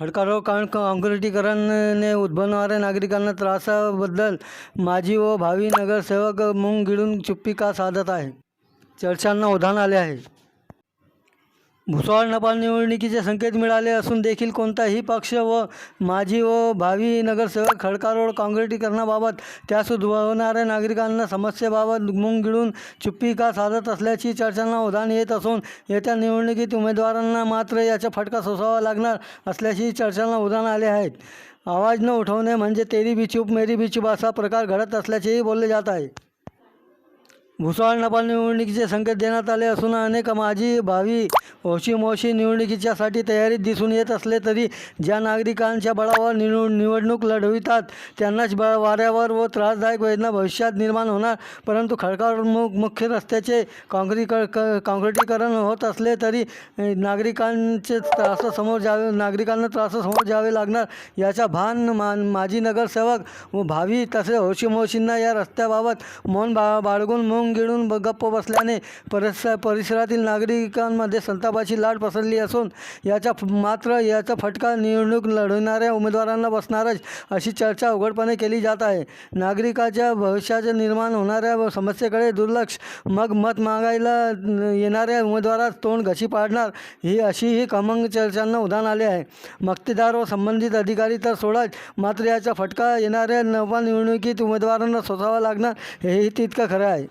खडकारो कारण काँक्रिटीकरणाने उद्भवणाऱ्या नागरिकांना त्रासाबद्दल माजी व भावी नगरसेवक मुंग गिळून चुप्पी का साधत आहे? चर्चांना उधाण आले आहे. भुसावळ नपाल निवडणुकीचे संकेत मिळाले असून देखील कोणताही पक्ष व माजी व भावी नगरसेवक खडका रोड काँक्रिटीकरणाबाबत त्यास उद्भवणाऱ्या नागरिकांना समस्येबाबत मुंग गिळून चुप्पी का साधत असल्याची चर्चांना उधाण येत असून येत्या निवडणुकीत उमेदवारांना मात्र याचा फटका सोसावा लागणार असल्याची चर्चांना उधाण आले आहेत. आवाज न उठवणे म्हणजे तेरी बिचूप मेरी बी असा प्रकार घडत असल्याचेही बोलले जात आहे. भुसावळ नपाल निवडणुकीचे संकेत देण्यात आले असून अनेक माजी भावी होशीमोशी निवडणुकीच्यासाठी तयारीत दिसून येत असले तरी ज्या नागरिकांच्या बळावर निव निवडणूक लढवितात त्यांनाच बळ वाऱ्यावर व त्रासदायक वेदना भविष्यात निर्माण होणार. परंतु खडकावर मुख्य रस्त्याचे काँक्रीक क काँक्रिटीकरण होत असले तरी नागरिकांचे त्रासासमोर जावे नागरिकांना त्रासासमोर जावे लागणार याचा भान मा माजी नगरसेवक व भावी तसे होशीमोशींना या रस्त्याबाबत मौन बा बाळगून मग गिळून गप्प बसल्याने परिस परिसरातील नागरिकांमध्ये संतापाची लाट पसरली असून याचा मात्र याचा फटका निवडणूक लढवणाऱ्या उमेदवारांना बसणारच अशी चर्चा उघडपणे केली जात आहे. नागरिकाच्या भविष्याच्या निर्माण होणाऱ्या व समस्येकडे दुर्लक्ष मग मत मागायला येणाऱ्या उमेदवारास तोंड घशी पाडणार ही अशी ही कमंग चर्चांना उदाहरण आले आहे. मक्तेदार व संबंधित अधिकारी तर सोडाच मात्र याचा फटका येणाऱ्या नवनिवडणुकीत उमेदवारांना सोसावा लागणार हेही तितकं खरं आहे.